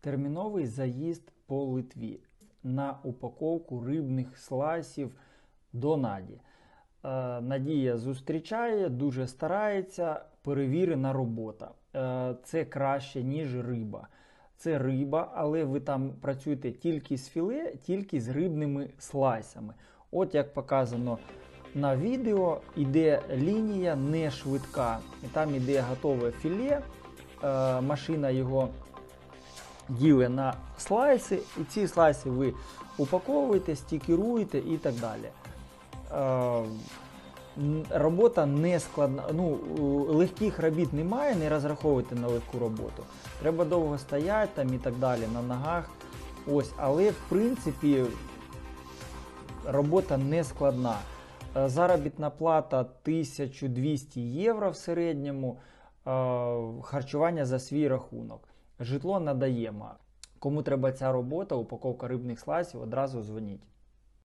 Терміновий заїзд по Литві на упаковку рибних слайсів до Наді. Е, Надія зустрічає, дуже старається, перевірена робота. Е, Це краще, ніж риба. Це риба, але ви там працюєте тільки з філе, тільки з рибними слайсами. От як показано на відео, іде лінія не швидка. Там іде готове філе. Е, Машина його ділить на слайси, і ці слайси ви упаковуєте, стікеруєте і так далі. Е, Робота не складна. Ну, легких робіт немає, не розраховуйте на легку роботу. Треба довго стояти там і так далі на ногах. Ось, але в принципі робота не складна. Е, Заробітна плата 1200 євро в середньому, е, харчування за свій рахунок. Житло надаємо. Кому треба ця робота, упаковка рибних слайсів, одразу дзвоніть.